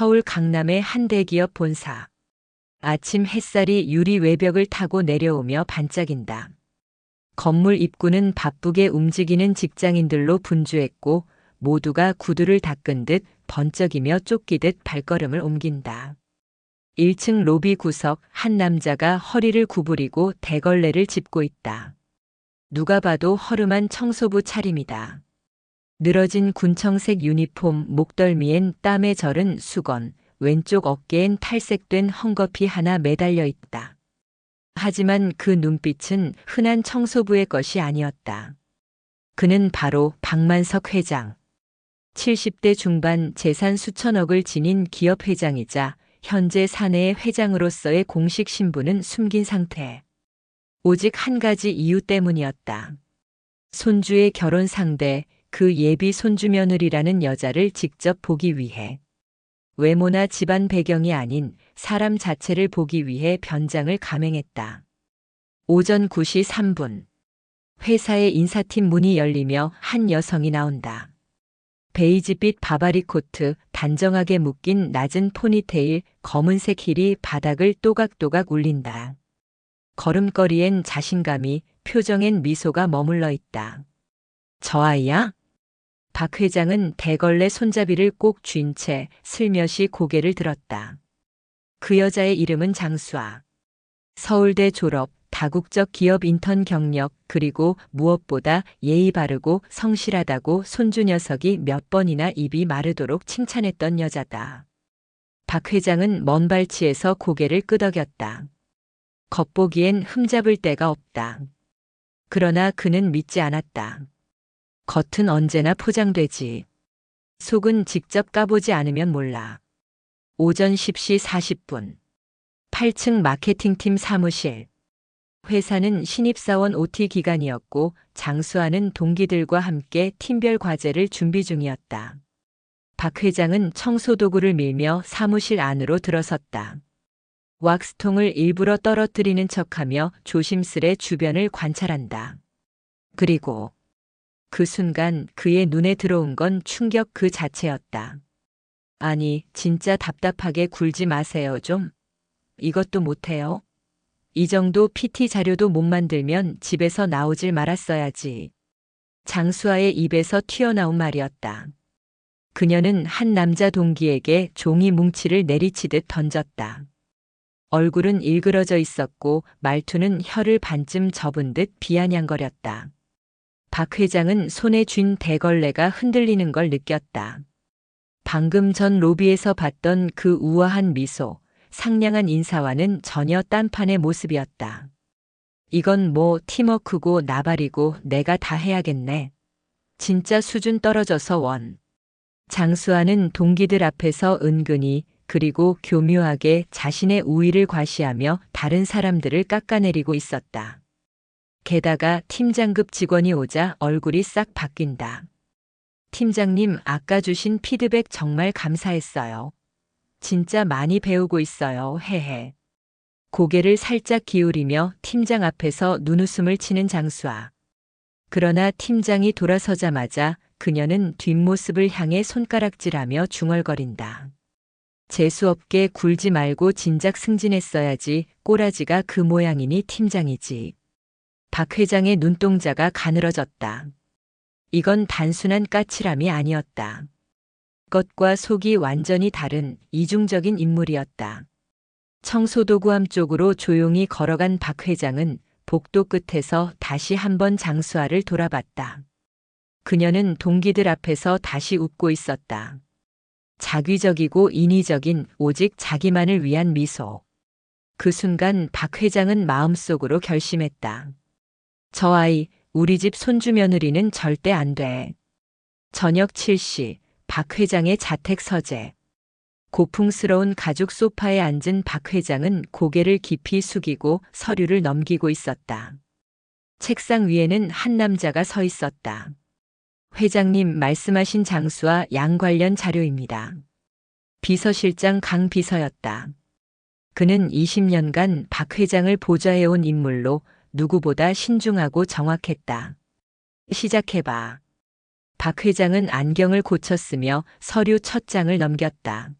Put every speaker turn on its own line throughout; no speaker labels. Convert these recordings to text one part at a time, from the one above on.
서울 강남의 한 대기업 본사. 아침 햇살이 유리 외벽을 타고 내려오며 반짝인다. 건물 입구는 바쁘게 움직이는 직장인들로 분주했고 모두가 구두를 닦은 듯 번쩍이며 쫓기듯 발걸음을 옮긴다. 1층 로비 구석 한 남자가 허리를 구부리고 대걸레를 짚고 있다. 누가 봐도 허름한 청소부 차림이다. 늘어진 군청색 유니폼 목덜미엔 땀에 절은 수건, 왼쪽 어깨엔 탈색된 헝겊이 하나 매달려 있다. 하지만 그 눈빛은 흔한 청소부의 것이 아니었다. 그는 바로 박만석 회장. 70대 중반 재산 수천억을 지닌 기업 회장이자 현재 사내의 회장으로서의 공식 신분은 숨긴 상태. 오직 한 가지 이유 때문이었다. 손주의 결혼 상대, 그 예비 손주 며느리라는 여자를 직접 보기 위해. 외모나 집안 배경이 아닌 사람 자체를 보기 위해 변장을 감행했다. 오전 9시 3분. 회사의 인사팀 문이 열리며 한 여성이 나온다. 베이지빛 바바리 코트, 단정하게 묶인 낮은 포니테일, 검은색 힐이 바닥을 또각또각 울린다. 걸음걸이엔 자신감이, 표정엔 미소가 머물러 있다. 저 아이야? 박 회장은 대걸레 손잡이를 꼭 쥔 채 슬며시 고개를 들었다. 그 여자의 이름은 장수아. 서울대 졸업, 다국적 기업 인턴 경력, 그리고 무엇보다 예의 바르고 성실하다고 손주 녀석이 몇 번이나 입이 마르도록 칭찬했던 여자다. 박 회장은 먼 발치에서 고개를 끄덕였다. 겉보기엔 흠잡을 데가 없다. 그러나 그는 믿지 않았다. 겉은 언제나 포장되지. 속은 직접 까보지 않으면 몰라. 오전 10시 40분. 8층 마케팅팀 사무실. 회사는 신입사원 OT 기간이었고 장수하는 동기들과 함께 팀별 과제를 준비 중이었다. 박 회장은 청소도구를 밀며 사무실 안으로 들어섰다. 왁스통을 일부러 떨어뜨리는 척하며 조심스레 주변을 관찰한다. 그리고 그 순간 그의 눈에 들어온 건 충격 그 자체였다. 아니, 진짜 답답하게 굴지 마세요, 좀. 이것도 못해요? 이 정도 PT 자료도 못 만들면 집에서 나오질 말았어야지. 장수아의 입에서 튀어나온 말이었다. 그녀는 한 남자 동기에게 종이 뭉치를 내리치듯 던졌다. 얼굴은 일그러져 있었고 말투는 혀를 반쯤 접은 듯 비아냥거렸다. 박 회장은 손에 쥔 대걸레가 흔들리는 걸 느꼈다. 방금 전 로비에서 봤던 그 우아한 미소, 상냥한 인사와는 전혀 딴판의 모습이었다. 이건 뭐 팀워크고 나발이고 내가 다 해야겠네. 진짜 수준 떨어져서 원. 장수하는 동기들 앞에서 은근히 그리고 교묘하게 자신의 우위를 과시하며 다른 사람들을 깎아내리고 있었다. 게다가 팀장급 직원이 오자 얼굴이 싹 바뀐다. 팀장님, 아까 주신 피드백 정말 감사했어요. 진짜 많이 배우고 있어요. 헤헤. 고개를 살짝 기울이며 팀장 앞에서 눈웃음을 치는 장수아. 그러나 팀장이 돌아서자마자 그녀는 뒷모습을 향해 손가락질하며 중얼거린다. 재수없게 굴지 말고 진작 승진했어야지 꼬라지가 그 모양이니 팀장이지. 박 회장의 눈동자가 가늘어졌다. 이건 단순한 까칠함이 아니었다. 것과 속이 완전히 다른 이중적인 인물이었다. 청소도구함 쪽으로 조용히 걸어간 박 회장은 복도 끝에서 다시 한번 장수아를 돌아봤다. 그녀는 동기들 앞에서 다시 웃고 있었다. 자귀적이고 인위적인 오직 자기만을 위한 미소. 그 순간 박 회장은 마음속으로 결심했다. 저 아이, 우리 집 손주 며느리는 절대 안 돼. 저녁 7시, 박 회장의 자택 서재. 고풍스러운 가죽 소파에 앉은 박 회장은 고개를 깊이 숙이고 서류를 넘기고 있었다. 책상 위에는 한 남자가 서 있었다. 회장님 말씀하신 장수와 양 관련 자료입니다. 비서실장 강 비서였다. 그는 20년간 박 회장을 보좌해온 인물로 누구보다 신중하고 정확했다. 시작해봐. 박 회장은 안경을 고쳤으며 서류 첫 장을 넘겼다.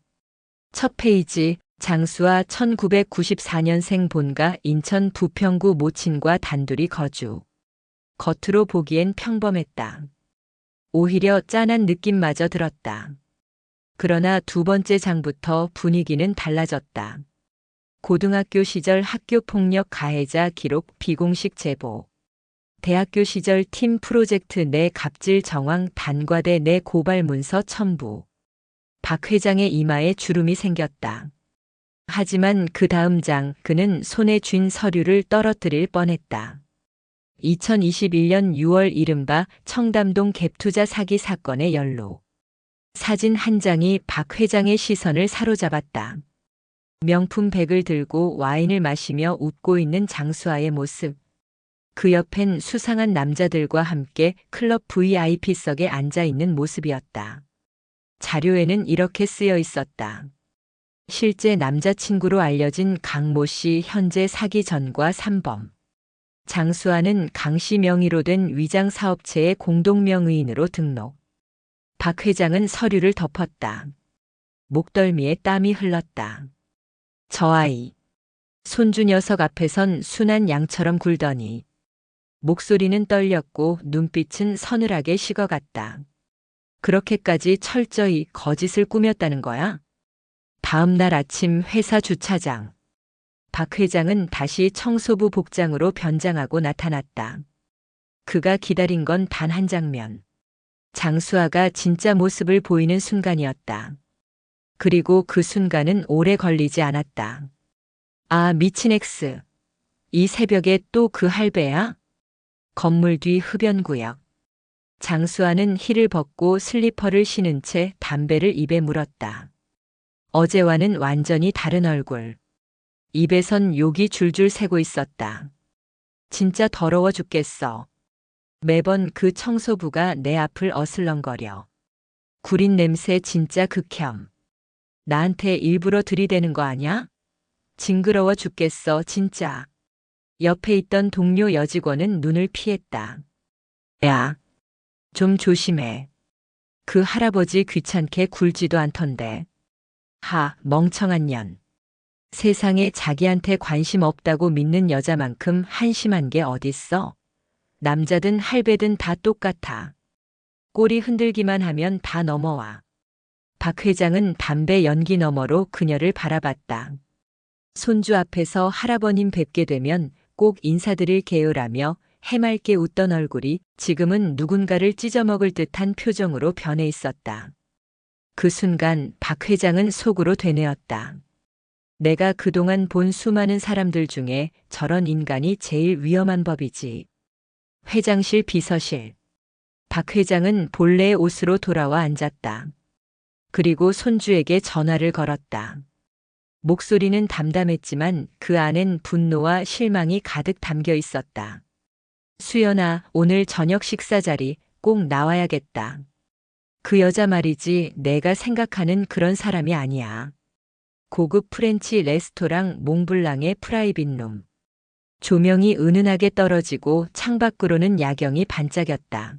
첫 페이지 장수와 1994년생 본가 인천 부평구 모친과 단둘이 거주. 겉으로 보기엔 평범했다. 오히려 짠한 느낌마저 들었다. 그러나 두 번째 장부터 분위기는 달라졌다. 고등학교 시절 학교 폭력 가해자 기록 비공식 제보. 대학교 시절 팀 프로젝트 내 갑질 정황 단과대 내 고발 문서 첨부. 박 회장의 이마에 주름이 생겼다. 하지만 그 다음 장 그는 손에 쥔 서류를 떨어뜨릴 뻔했다. 2021년 6월 이른바 청담동 갭투자 사기 사건의 연루. 사진 한 장이 박 회장의 시선을 사로잡았다. 명품 백을 들고 와인을 마시며 웃고 있는 장수아의 모습. 그 옆엔 수상한 남자들과 함께 클럽 VIP석에 앉아 있는 모습이었다. 자료에는 이렇게 쓰여 있었다. 실제 남자친구로 알려진 강모 씨 현재 사기 전과 3범. 장수아는 강씨 명의로 된 위장 사업체의 공동명의인으로 등록. 박 회장은 서류를 덮었다. 목덜미에 땀이 흘렀다. 저 아이. 손주 녀석 앞에선 순한 양처럼 굴더니 목소리는 떨렸고 눈빛은 서늘하게 식어갔다. 그렇게까지 철저히 거짓을 꾸몄다는 거야? 다음 날 아침 회사 주차장. 박 회장은 다시 청소부 복장으로 변장하고 나타났다. 그가 기다린 건 단 한 장면. 장수아가 진짜 모습을 보이는 순간이었다. 그리고 그 순간은 오래 걸리지 않았다. 아, 미친 엑스. 이 새벽에 또 그 할배야? 건물 뒤 흡연구역. 장수아는 힐을 벗고 슬리퍼를 신은 채 담배를 입에 물었다. 어제와는 완전히 다른 얼굴. 입에선 욕이 줄줄 새고 있었다. 진짜 더러워 죽겠어. 매번 그 청소부가 내 앞을 어슬렁거려. 구린 냄새 진짜 극혐. 나한테 일부러 들이대는 거 아냐? 징그러워 죽겠어, 진짜. 옆에 있던 동료 여직원은 눈을 피했다. 야, 좀 조심해. 그 할아버지 귀찮게 굴지도 않던데. 하, 멍청한 년. 세상에 자기한테 관심 없다고 믿는 여자만큼 한심한 게 어딨어? 남자든 할배든 다 똑같아. 꼬리 흔들기만 하면 다 넘어와. 박 회장은 담배 연기 너머로 그녀를 바라봤다. 손주 앞에서 할아버님 뵙게 되면 꼭 인사드릴 게요라며 해맑게 웃던 얼굴이 지금은 누군가를 찢어먹을 듯한 표정으로 변해 있었다. 그 순간 박 회장은 속으로 되뇌었다. 내가 그동안 본 수많은 사람들 중에 저런 인간이 제일 위험한 법이지. 회장실 비서실. 박 회장은 본래의 옷으로 돌아와 앉았다. 그리고 손주에게 전화를 걸었다. 목소리는 담담했지만 그 안엔 분노와 실망이 가득 담겨 있었다. 수연아, 오늘 저녁 식사 자리 꼭 나와야겠다. 그 여자 말이지 내가 생각하는 그런 사람이 아니야. 고급 프렌치 레스토랑 몽블랑의 프라이빗 룸. 조명이 은은하게 떨어지고 창밖으로는 야경이 반짝였다.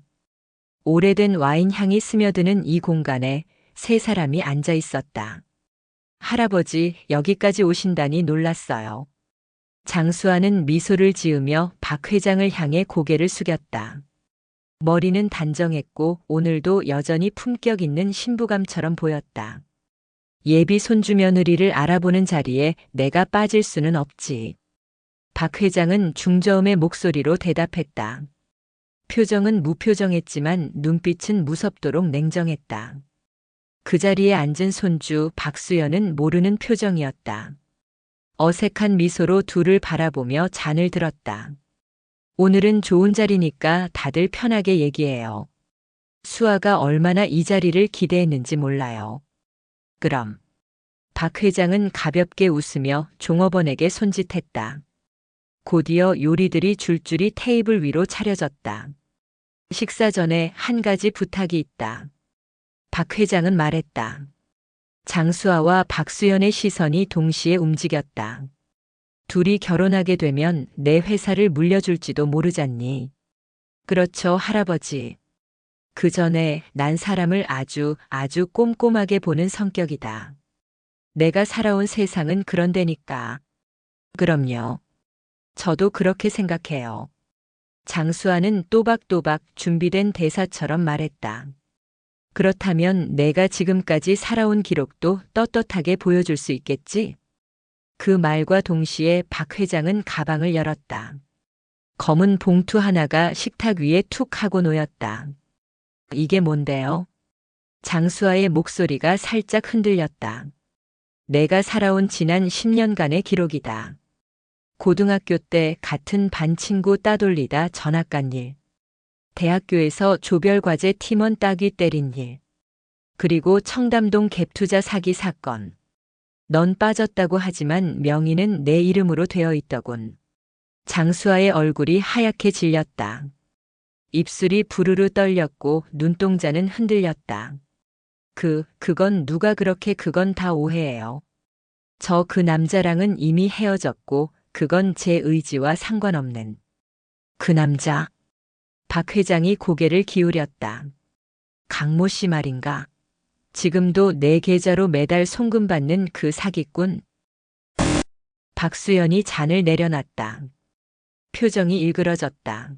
오래된 와인 향이 스며드는 이 공간에 세 사람이 앉아 있었다. 할아버지, 여기까지 오신다니 놀랐어요. 장수아는 미소를 지으며 박 회장을 향해 고개를 숙였다. 머리는 단정했고 오늘도 여전히 품격 있는 신부감처럼 보였다. 예비 손주 며느리를 알아보는 자리에 내가 빠질 수는 없지. 박 회장은 중저음의 목소리로 대답했다. 표정은 무표정했지만 눈빛은 무섭도록 냉정했다. 그 자리에 앉은 손주 박수연은 모르는 표정이었다. 어색한 미소로 둘을 바라보며 잔을 들었다. 오늘은 좋은 자리니까 다들 편하게 얘기해요. 수아가 얼마나 이 자리를 기대했는지 몰라요. 그럼. 박 회장은 가볍게 웃으며 종업원에게 손짓했다. 곧이어 요리들이 줄줄이 테이블 위로 차려졌다. 식사 전에 한 가지 부탁이 있다. 박 회장은 말했다. 장수아와 박수연의 시선이 동시에 움직였다. 둘이 결혼하게 되면 내 회사를 물려줄지도 모르잖니. 그렇죠, 할아버지. 그 전에 난 사람을 아주 아주 꼼꼼하게 보는 성격이다. 내가 살아온 세상은 그런 데니까. 그럼요. 저도 그렇게 생각해요. 장수아는 또박또박 준비된 대사처럼 말했다. 그렇다면 내가 지금까지 살아온 기록도 떳떳하게 보여줄 수 있겠지? 그 말과 동시에 박 회장은 가방을 열었다. 검은 봉투 하나가 식탁 위에 툭 하고 놓였다. 이게 뭔데요? 장수아의 목소리가 살짝 흔들렸다. 내가 살아온 지난 10년간의 기록이다. 고등학교 때 같은 반 친구 따돌리다 전학 간 일. 대학교에서 조별과제 팀원 따귀 때린 일. 그리고 청담동 갭투자 사기 사건. 넌 빠졌다고 하지만 명의는 내 이름으로 되어 있더군. 장수아의 얼굴이 하얗게 질렸다. 입술이 부르르 떨렸고 눈동자는 흔들렸다. 그, 그건 누가 그렇게 그건 다 오해예요. 저 그 남자랑은 이미 헤어졌고, 그건 제 의지와 상관없는. 그 남자. 박 회장이 고개를 기울였다. 강모 씨 말인가? 지금도 내 계좌로 매달 송금 받는 그 사기꾼. 박수연이 잔을 내려놨다. 표정이 일그러졌다.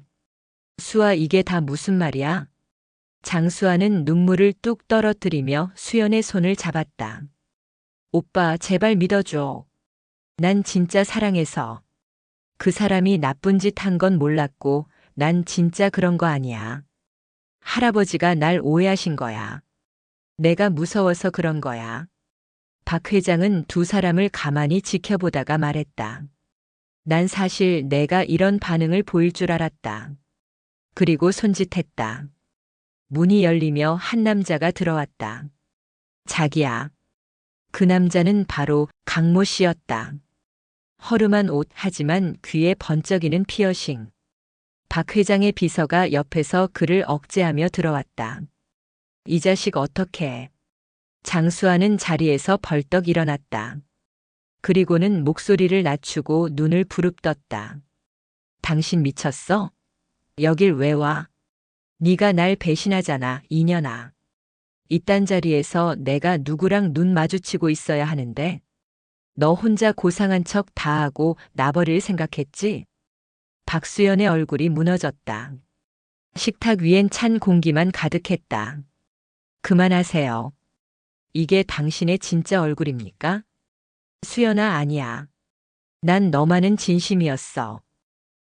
수아 이게 다 무슨 말이야? 장수아는 눈물을 뚝 떨어뜨리며 수연의 손을 잡았다. 오빠 제발 믿어줘. 난 진짜 사랑해서. 그 사람이 나쁜 짓 한 건 몰랐고 난 진짜 그런 거 아니야. 할아버지가 날 오해하신 거야. 내가 무서워서 그런 거야. 박 회장은 두 사람을 가만히 지켜보다가 말했다. 난 사실 내가 이런 반응을 보일 줄 알았다. 그리고 손짓했다. 문이 열리며 한 남자가 들어왔다. 자기야. 그 남자는 바로 강모 씨였다. 허름한 옷 하지만 귀에 번쩍이는 피어싱. 박 회장의 비서가 옆에서 그를 억제하며 들어왔다. 이 자식 어떻게. 장수하는 자리에서 벌떡 일어났다. 그리고는 목소리를 낮추고 눈을 부릅떴다. 당신 미쳤어? 여길 왜 와? 네가 날 배신하잖아, 이년아. 이딴 자리에서 내가 누구랑 눈 마주치고 있어야 하는데 너 혼자 고상한 척 다 하고 나버릴 생각했지? 박수연의 얼굴이 무너졌다. 식탁 위엔 찬 공기만 가득했다. 그만하세요. 이게 당신의 진짜 얼굴입니까? 수연아 아니야. 난 너만은 진심이었어.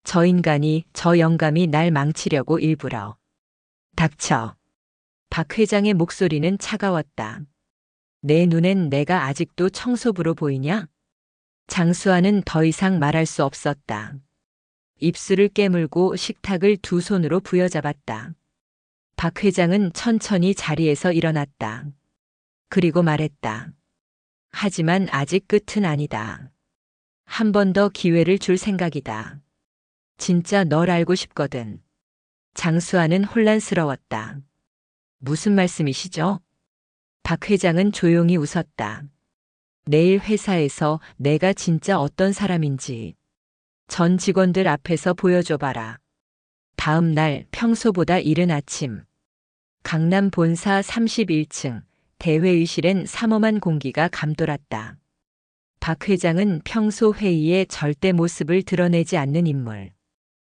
저 인간이, 저 영감이 날 망치려고 일부러. 닥쳐. 박 회장의 목소리는 차가웠다. 내 눈엔 내가 아직도 청소부로 보이냐? 장수아는 더 이상 말할 수 없었다. 입술을 깨물고 식탁을 두 손으로 부여잡았다. 박 회장은 천천히 자리에서 일어났다. 그리고 말했다. 하지만 아직 끝은 아니다. 한 번 더 기회를 줄 생각이다. 진짜 널 알고 싶거든. 장수아는 혼란스러웠다. 무슨 말씀이시죠? 박 회장은 조용히 웃었다. 내일 회사에서 내가 진짜 어떤 사람인지 전 직원들 앞에서 보여줘봐라. 다음 날 평소보다 이른 아침. 강남 본사 31층 대회의실엔 삼엄한 공기가 감돌았다. 박 회장은 평소 회의에 절대 모습을 드러내지 않는 인물.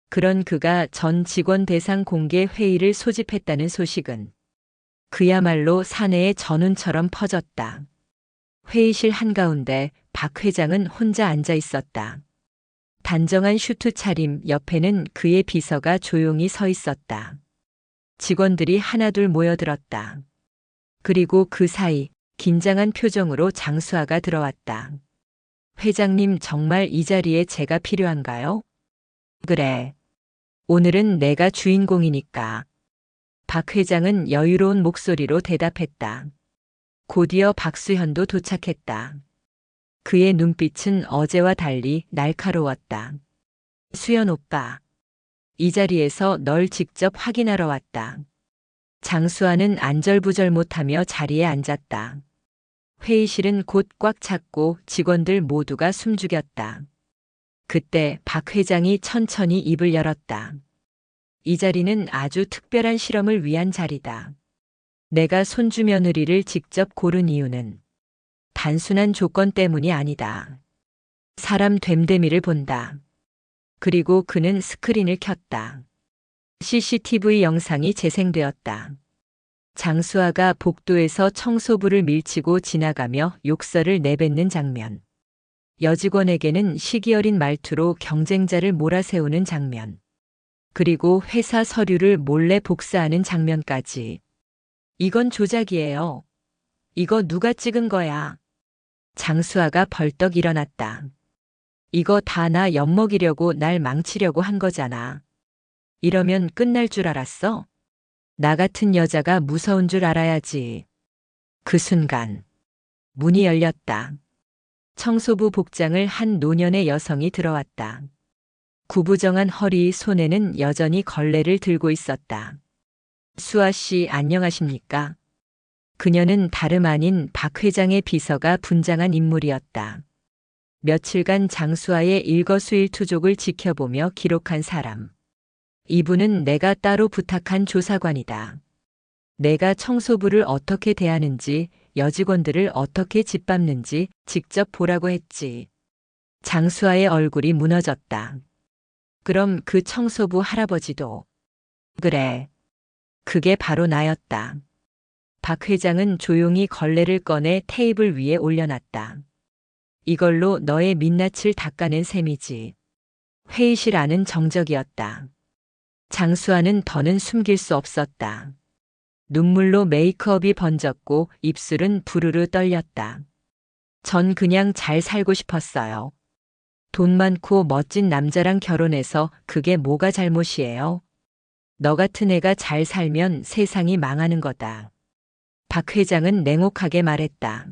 그런 그가 전 직원 대상 공개 회의를 소집했다는 소식은 그야말로 사내의 전운처럼 퍼졌다. 회의실 한가운데 박 회장은 혼자 앉아 있었다. 단정한 슈트 차림 옆에는 그의 비서가 조용히 서 있었다. 직원들이 하나둘 모여들었다. 그리고 그 사이 긴장한 표정으로 장수아가 들어왔다. 회장님 정말 이 자리에 제가 필요한가요? 그래. 오늘은 내가 주인공이니까. 박 회장은 여유로운 목소리로 대답했다. 곧이어 박수현도 도착했다. 그의 눈빛은 어제와 달리 날카로웠다. 수연 오빠. 이 자리에서 널 직접 확인하러 왔다. 장수아는 안절부절 못하며 자리에 앉았다. 회의실은 곧 꽉 찼고 직원들 모두가 숨죽였다. 그때 박 회장이 천천히 입을 열었다. 이 자리는 아주 특별한 실험을 위한 자리다. 내가 손주 며느리를 직접 고른 이유는 단순한 조건 때문이 아니다. 사람 됨됨이를 본다. 그리고 그는 스크린을 켰다. CCTV 영상이 재생되었다. 장수아가 복도에서 청소부를 밀치고 지나가며 욕설을 내뱉는 장면. 여직원에게는 시기 어린 말투로 경쟁자를 몰아세우는 장면. 그리고 회사 서류를 몰래 복사하는 장면까지. 이건 조작이에요. 이거 누가 찍은 거야? 장수아가 벌떡 일어났다. 이거 다 나 엿먹이려고 날 망치려고 한 거잖아. 이러면 끝날 줄 알았어? 나 같은 여자가 무서운 줄 알아야지. 그 순간, 문이 열렸다. 청소부 복장을 한 노년의 여성이 들어왔다. 구부정한 허리 손에는 여전히 걸레를 들고 있었다. 수아 씨 안녕하십니까? 그녀는 다름 아닌 박 회장의 비서가 분장한 인물이었다. 며칠간 장수아의 일거수일투족을 지켜보며 기록한 사람. 이분은 내가 따로 부탁한 조사관이다. 내가 청소부를 어떻게 대하는지, 여직원들을 어떻게 짓밟는지 직접 보라고 했지. 장수아의 얼굴이 무너졌다. 그럼 그 청소부 할아버지도. 그래. 그게 바로 나였다. 박 회장은 조용히 걸레를 꺼내 테이블 위에 올려놨다. 이걸로 너의 민낯을 닦아낸 셈이지. 회의실 안은 정적이었다. 장수아는 더는 숨길 수 없었다. 눈물로 메이크업이 번졌고 입술은 부르르 떨렸다. 전 그냥 잘 살고 싶었어요. 돈 많고 멋진 남자랑 결혼해서 그게 뭐가 잘못이에요? 너 같은 애가 잘 살면 세상이 망하는 거다. 박 회장은 냉혹하게 말했다.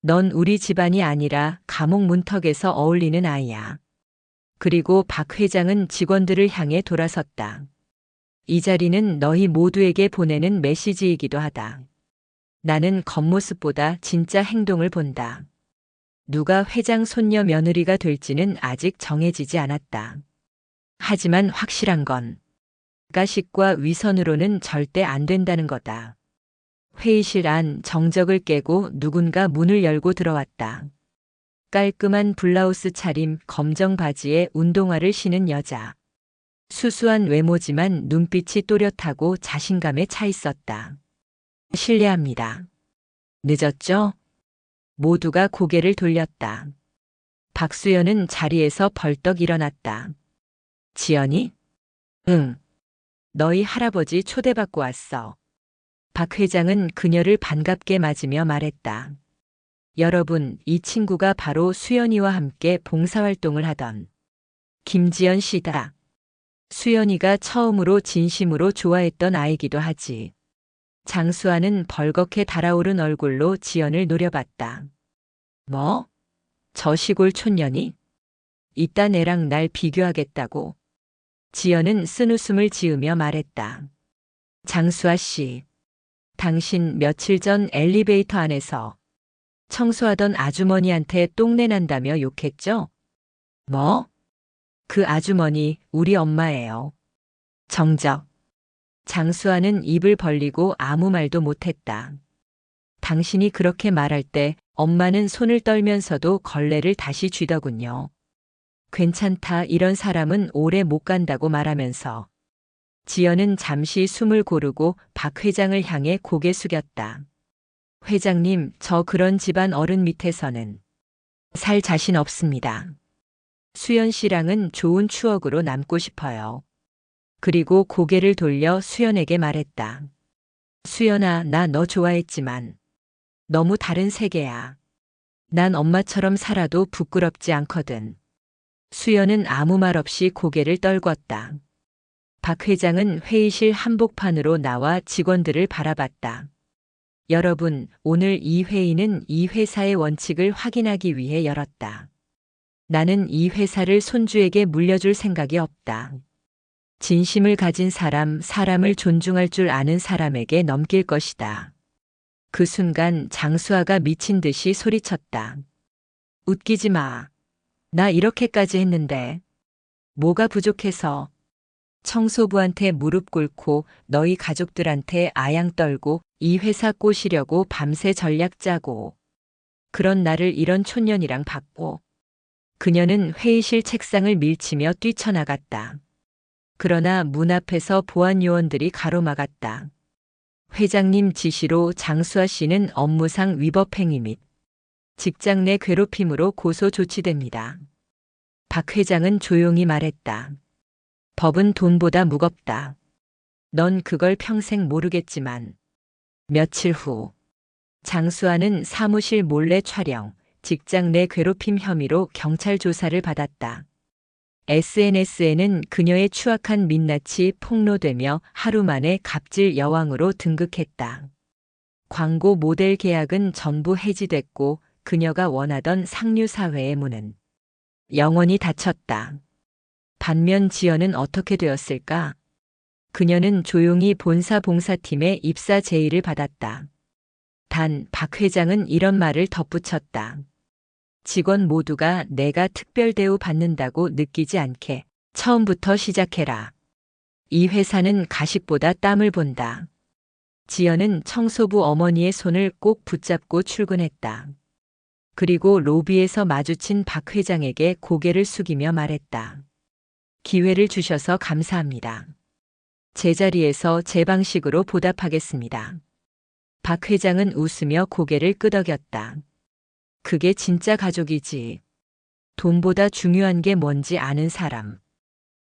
넌 우리 집안이 아니라 감옥 문턱에서 어울리는 아이야. 그리고 박 회장은 직원들을 향해 돌아섰다. 이 자리는 너희 모두에게 보내는 메시지이기도 하다. 나는 겉모습보다 진짜 행동을 본다. 누가 회장 손녀 며느리가 될지는 아직 정해지지 않았다. 하지만 확실한 건 가식과 위선으로는 절대 안 된다는 거다. 회의실 안 정적을 깨고 누군가 문을 열고 들어왔다. 깔끔한 블라우스 차림, 검정 바지에 운동화를 신은 여자. 수수한 외모지만 눈빛이 또렷하고 자신감에 차 있었다. 실례합니다. 늦었죠? 모두가 고개를 돌렸다. 박수연은 자리에서 벌떡 일어났다. 지연이? 응. 너희 할아버지 초대받고 왔어. 박 회장은 그녀를 반갑게 맞으며 말했다. 여러분, 이 친구가 바로 수연이와 함께 봉사활동을 하던 김지연 씨다. 수연이가 처음으로 진심으로 좋아했던 아이기도 하지. 장수아는 벌겋게 달아오른 얼굴로 지연을 노려봤다. 뭐? 저 시골 촌년이? 이딴 애랑 날 비교하겠다고. 지연은 쓴 웃음을 지으며 말했다. 장수아 씨, 당신 며칠 전 엘리베이터 안에서 청소하던 아주머니한테 똥내 난다며 욕했죠? 뭐? 그 아주머니 우리 엄마예요. 정적. 장수아는 입을 벌리고 아무 말도 못했다. 당신이 그렇게 말할 때 엄마는 손을 떨면서도 걸레를 다시 쥐더군요. 괜찮다 이런 사람은 오래 못 간다고 말하면서 지연은 잠시 숨을 고르고 박 회장을 향해 고개 숙였다. 회장님, 저 그런 집안 어른 밑에서는 살 자신 없습니다. 수연 씨랑은 좋은 추억으로 남고 싶어요. 그리고 고개를 돌려 수연에게 말했다. 수연아, 나 너 좋아했지만 너무 다른 세계야. 난 엄마처럼 살아도 부끄럽지 않거든. 수연은 아무 말 없이 고개를 떨궜다. 박 회장은 회의실 한복판으로 나와 직원들을 바라봤다. 여러분, 오늘 이 회의는 이 회사의 원칙을 확인하기 위해 열었다. 나는 이 회사를 손주에게 물려줄 생각이 없다. 진심을 가진 사람, 사람을 존중할 줄 아는 사람에게 넘길 것이다. 그 순간 장수아가 미친 듯이 소리쳤다. 웃기지 마. 나 이렇게까지 했는데. 뭐가 부족해서. 청소부한테 무릎 꿇고 너희 가족들한테 아양 떨고 이 회사 꼬시려고 밤새 전략 짜고 그런 나를 이런 촌년이랑 받고 그녀는 회의실 책상을 밀치며 뛰쳐나갔다. 그러나 문 앞에서 보안 요원들이 가로막았다. 회장님 지시로 장수아 씨는 업무상 위법 행위 및 직장 내 괴롭힘으로 고소 조치됩니다. 박 회장은 조용히 말했다. 법은 돈보다 무겁다. 넌 그걸 평생 모르겠지만 며칠 후 장수아는 사무실 몰래 촬영, 직장 내 괴롭힘 혐의로 경찰 조사를 받았다. SNS에는 그녀의 추악한 민낯이 폭로되며 하루 만에 갑질 여왕으로 등극했다. 광고 모델 계약은 전부 해지됐고 그녀가 원하던 상류 사회의 문은 영원히 닫혔다. 반면 지연은 어떻게 되었을까? 그녀는 조용히 본사 봉사팀에 입사 제의를 받았다. 단 박 회장은 이런 말을 덧붙였다. 직원 모두가 내가 특별 대우 받는다고 느끼지 않게 처음부터 시작해라. 이 회사는 가식보다 땀을 본다. 지연은 청소부 어머니의 손을 꼭 붙잡고 출근했다. 그리고 로비에서 마주친 박 회장에게 고개를 숙이며 말했다. 기회를 주셔서 감사합니다. 제자리에서 제 방식으로 보답하겠습니다. 박 회장은 웃으며 고개를 끄덕였다. 그게 진짜 가족이지. 돈보다 중요한 게 뭔지 아는 사람.